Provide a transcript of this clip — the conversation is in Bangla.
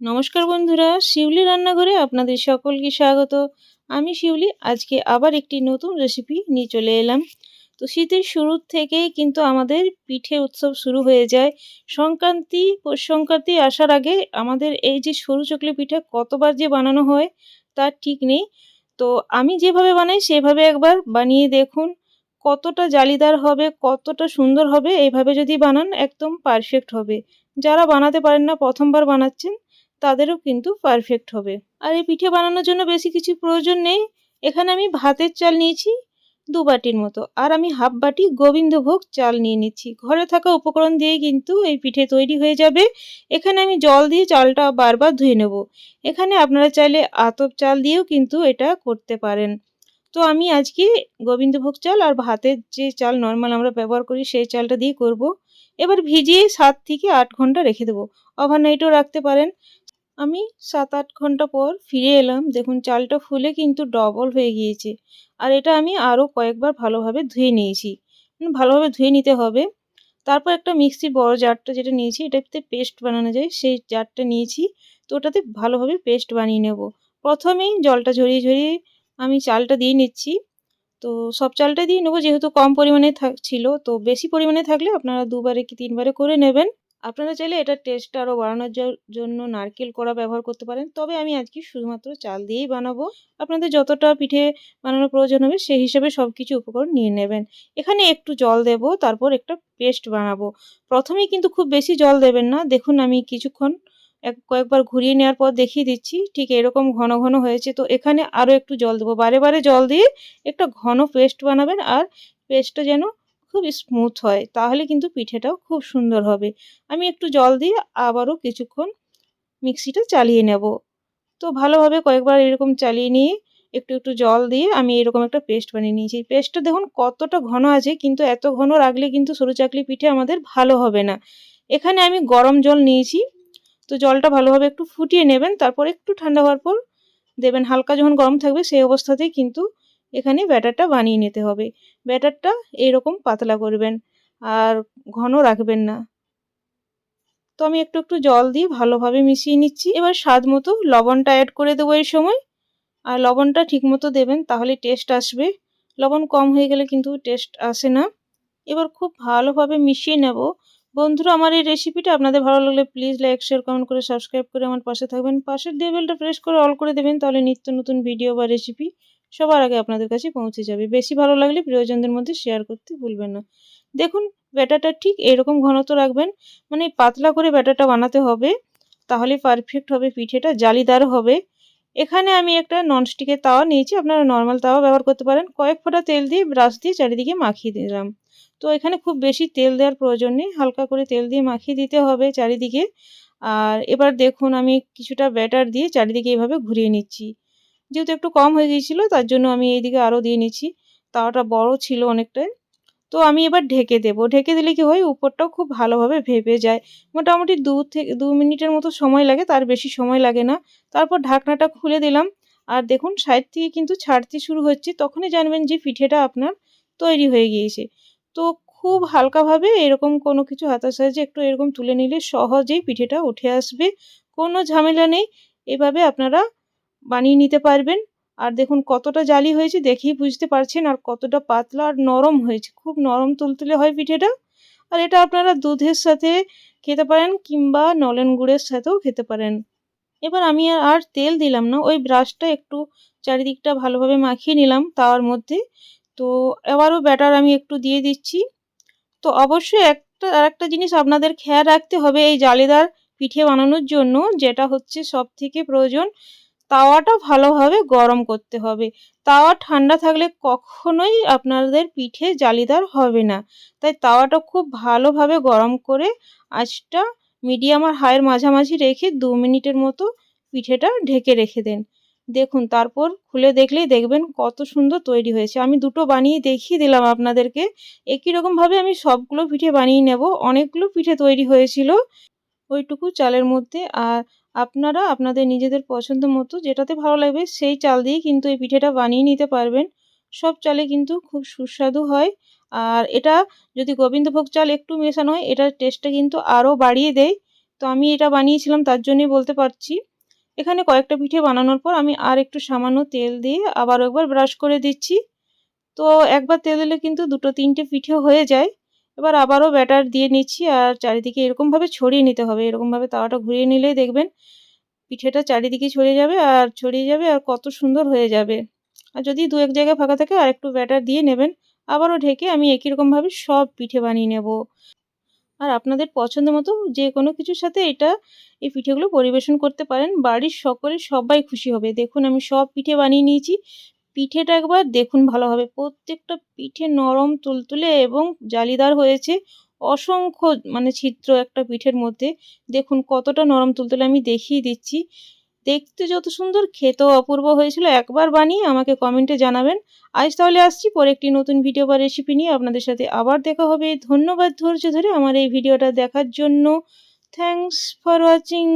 নমস্কার বন্ধুরা, শিউলি রান্নাঘরে আপনাদের সকলকে স্বাগত। আমি শিউলি, আজকে আবার একটি নতুন রেসিপি নিয়ে চলে এলাম। তো শীতের শুরুর থেকেই কিন্তু আমাদের পিঠে উৎসব শুরু হয়ে যায়। সংক্রান্তি সংক্রান্তি আসার আগে আমাদের এই যে সরু চকলি পিঠা কতবার যে বানানো হয়, তার ঠিক নেই। তো আমি যেভাবে বানাই, সেভাবে একবার বানিয়ে দেখুন। কতটা জালিদার হবে, কতটা সুন্দর হবে এইভাবে যদি বানান, একদম পারফেক্ট হবে। যারা বানাতে পারেন না, প্রথমবার বানাচ্ছেন তাদেরও কিন্তু পারফেক্ট হবে। আর এই পিঠে বানানোর জন্য বেশি কিছু প্রয়োজন নেই। এখানে আমি ভাতের চাল নিয়েছি, দু বাটির মতো। আর আমি হাফ বাটি গোবিন্দভোগ চাল নিয়ে নিচ্ছি। ঘরে থাকা উপকরণ দিয়ে কিন্তু এই পিঠে তৈরি হয়ে যাবে। এখানে আমি জল দিয়ে চালটা বারবার ধুয়ে নেব। এখানে আপনারা চাইলে আতপ চাল দিয়েও কিন্তু এটা করতে পারেন। তো আমি আজকে গোবিন্দভোগ চাল আর ভাতের যে চাল নর্মাল আমরা ব্যবহার করি, সেই চালটা দিয়ে করব। এবার ভিজিয়ে সাত থেকে আট ঘণ্টা রেখে দেবো। ওভারনাইটও রাখতে পারেন। আমি সাত আট ঘণ্টা পর ফিরে এলাম। দেখুন, চালটা ফুলে কিন্তু ডবল হয়ে গিয়েছে। আর এটা আমি আরও কয়েকবার ভালোভাবে ধুয়ে নিয়েছি। ভালোভাবে ধুয়ে নিতে হবে। তারপর একটা মিক্সির বড় জারটা যেটা নিয়েছি, এটাতে পেস্ট বানানো যায়। সেই জারটা নিয়েছি, তো ওটাতে ভালোভাবে পেস্ট বানিয়ে নেব। প্রথমেই জলটা ঝরিয়ে ঝরিয়ে আমি চালটা দিয়ে নিচ্ছি। তো সব চালটা দিয়ে নেব, যেহেতু কম পরিমাণে ছিল। তো বেশি পরিমাণে থাকলে আপনারা দুবারে কি তিনবারে করে নেবেন। আপনারা চাইলে এটার টেস্টটা আরও বাড়ানোর জন্য নারকেল কড়া ব্যবহার করতে পারেন। তবে আমি আজকে শুধুমাত্র চাল দিয়েই বানাবো। আপনাদের যতটা পিঠে বানানোর প্রয়োজন হবে সেই হিসেবে সব কিছু উপকরণ নিয়ে নেবেন। এখানে একটু জল দেব, তারপর একটা পেস্ট বানাবো। প্রথমেই কিন্তু খুব বেশি জল দেবেন না। দেখুন আমি কিছুক্ষণ, এক, কয়েকবার ঘুরিয়ে নেওয়ার পর দেখিয়ে দিচ্ছি, ঠিক এরকম ঘন ঘন হয়েছে। তো এখানে আরও একটু জল দেবো। বারে বারে জল দিয়ে একটা ঘন পেস্ট বানাবেন আর পেস্টটা যেন খুব স্মুথ হয়, তাহলে কিন্তু পিঠেটাও খুব সুন্দর হবে। আমি একটু জল দিয়ে আবারও কিছুক্ষণ মিক্সিটা চালিয়ে নেব। তো ভালোভাবে কয়েকবার এরকম চালিয়ে নিয়ে একটু একটু জল দিয়ে আমি এরকম একটা পেস্ট বানিয়ে নিয়েছি। পেস্টটা দেখুন কতটা ঘন আছে, কিন্তু এত ঘন রাখলে কিন্তু সরু চাকলি পিঠে আমাদের ভালো হবে না। এখানে আমি গরম জল নিয়েছি, তো জলটা ভালোভাবে একটু ফুটিয়ে নেবেন, তারপর একটু ঠান্ডা হওয়ার পর দেবেন। হালকা যখন গরম থাকবে সেই অবস্থাতেই কিন্তু এখানে ব্যাটারটা বানিয়ে নিতে হবে। ব্যাটারটা এইরকম পাতলা করবেন আর ঘন রাখবেন না। তো আমি একটু একটু জল দিয়ে ভালোভাবে মিশিয়ে নিচ্ছি। এবার স্বাদ মতো লবণটা অ্যাড করে দেবো এই সময়। আর লবণটা ঠিক মতো দেবেন তাহলে টেস্ট আসবে। লবণ কম হয়ে গেলে কিন্তু টেস্ট আসে না। এবার খুব ভালোভাবে মিশিয়ে নেব। বন্ধুরা, আমার এই রেসিপিটা আপনাদের ভালো লাগলে প্লিজ লাইক শেয়ার কমেন্ট করে সাবস্ক্রাইব করে আমার পাশে থাকবেন। পাশের দিয়ে বেলটা প্রেস করে অল করে দেবেন, তাহলে নিত্য নতুন ভিডিও বা রেসিপি সবার আগে আপনাদের কাছে পৌঁছে যাবে। বেশি ভালো লাগলে প্রিয়জনদের মধ্যে শেয়ার করতে ভুলবেন না। দেখুন ব্যাটারটা ঠিক এরকম ঘনত্ব রাখবেন মানে পাতলা করে ব্যাটারটা বানাতে হবে, তাহলে পারফেক্ট হবে, পিঠেটা জালিদার হবে। এখানে আমি একটা ননস্টিকের তাওয়া নিয়েছি, আপনারা নর্মাল তাওয়া ব্যবহার করতে পারেন। কয়েক ফোঁটা তেল দিয়ে ব্রাশ দিয়ে চারিদিকে মাখিয়ে দিলাম। তো এখানে খুব বেশি তেল দেওয়ার প্রয়োজন নেই, হালকা করে তেল দিয়ে মাখিয়ে দিতে হবে চারিদিকে। আর এবার দেখুন, আমি কিছুটা ব্যাটার দিয়ে চারিদিকে এভাবে ঘুরিয়ে নিচ্ছি। যেহেতু একটু কম হয়ে গিয়েছিল, তার জন্য আমি এইদিকে আরও দিয়ে নিচ্ছি। তাওয়াটা বড় ছিল অনেকটাই। তো আমি এবার ঢেকে দেবো। ঢেকে দিলে কি হয়, উপরটাও খুব ভালোভাবে ভেপে যায়। মোটামুটি দু থেকে দু মিনিটের মতো সময় লাগে, তার বেশি সময় লাগে না। তারপর ঢাকনাটা খুলে দিলাম। আর দেখুন, সাইড থেকে কিন্তু ছাড়তে শুরু হচ্ছে। তখনই জানবেন যে পিঠেটা আপনার তৈরি হয়ে গিয়েছে। তো খুব হালকাভাবে এরকম কোনো কিছু হাতার সাহায্যে একটু এরকম তুলে নিলে সহজেই পিঠেটা উঠে আসবে। কোনো ঝামেলা নেই। এভাবে আপনারা বানিয়ে নিতে পারবেন। আর দেখুন কতটা জালি হয়েছে দেখেই বুঝতে পারছেন আর কতটা পাতলা আর নরম হয়েছে। খুব নরম তুলতুলে হয় পিঠেটা। আর এটা আপনারা দুধের সাথে খেতে পারেন কিংবা নলেন গুড়ের সাথেও খেতে পারেন। এবার আমি আর তেল দিলাম না, ওই ব্রাশটা একটু চারিদিকটা ভালোভাবে মাখিয়ে নিলাম তাওয়ার মধ্যে। তো এবারও ব্যাটার আমি একটু দিয়ে দিচ্ছি। তো অবশ্যই একটা আর একটা জিনিস আপনাদের খেয়াল রাখতে হবে এই জালিদার পিঠে বানানোর জন্য, যেটা হচ্ছে সব থেকে প্রয়োজন। তাওয়াটা ভালোভাবে গরম করতে হবে। তাওয়া ঠান্ডা থাকলে কখনোই আপনাদের পিঠে জালিদার হবে না। তাই তাওয়াটা খুব ভালোভাবে গরম করে আঁচটা মিডিয়াম আর হাইয়ের মাঝামাঝি রেখে দু মিনিটের মতো পিঠেটা ঢেকে রেখে দেন। দেখুন, তারপর খুলে দেখলেই দেখবেন কত সুন্দর তৈরি হয়েছে। আমি দুটো বানিয়ে দেখিয়ে দিলাম আপনাদেরকে। একই রকমভাবে আমি সবগুলো পিঠে বানিয়ে নেব। অনেকগুলো পিঠে তৈরি হয়েছিল ওইটুকু চালের মধ্যে। আর আপনারা আপনাদের নিজেদের পছন্দ মতো যেটাতে ভালো লাগবে সেই চাল দিয়ে কিন্তু এই পিঠেটা বানিয়ে নিতে পারবেন। সব চালে কিন্তু খুব সুস্বাদু হয়। আর এটা যদি গোবিন্দভোগ চাল একটু মেশানো হয়, এটার টেস্টটা কিন্তু আরও বাড়িয়ে দেয়। তো আমি এটা বানিয়েছিলাম তার জন্যই বলতে পারছি। এখানে কয়েকটা পিঠে বানানোর পর আমি আর একটু সামান্য তেল দিয়ে আবার একবার ব্রাশ করে দিচ্ছি। তো একবার তেল দিলে কিন্তু দুটো তিনটে পিঠে হয়ে যায়। এবার আবারও ব্যাটার দিয়ে নিচ্ছি আর চারিদিকে এরকমভাবে ছড়িয়ে নিতে হবে। এরকমভাবে তাওয়াটা ঘুরিয়ে নিলেই দেখবেন পিঠেটা চারিদিকে ছড়িয়ে যাবে আর ছড়িয়ে যাবে আর কত সুন্দর হয়ে যাবে। আর যদি দু এক জায়গায় ফাঁকা থাকে আর একটু ব্যাটার দিয়ে নেবেন, আবারও ঢেকে আমি একই রকমভাবে সব পিঠে বানিয়ে নেব। আর আপনাদের পছন্দ মতো যে কোনো কিছুর সাথে এটা, এই পিঠেগুলো পরিবেশন করতে পারেন। বাড়ির সকলে সবাই খুশি হবে। দেখুন আমি সব পিঠে বানিয়ে নিয়েছি পিঠেটা একবার দেখুন ভালোভাবে। প্রত্যেকটা পিঠে নরম তুলতুলে এবং জালিদার হয়েছে। অসংখ্য মানে ছিদ্র একটা পিঠের মধ্যে। দেখুন কতটা নরম তুলতুলে আমি দেখিয়ে দিচ্ছি। দেখতে যত সুন্দর, খেতেও অপূর্ব হয়েছিল। একবার বানিয়ে আমাকে কমেন্টে জানাবেন। আজ তাহলে আসছি পরে একটি নতুন ভিডিও বা রেসিপি নিয়ে আপনাদের সাথে আবার দেখা হবে। ধন্যবাদ ধৈর্য ধরে আমার এই ভিডিওটা দেখার জন্য। Thanks for watching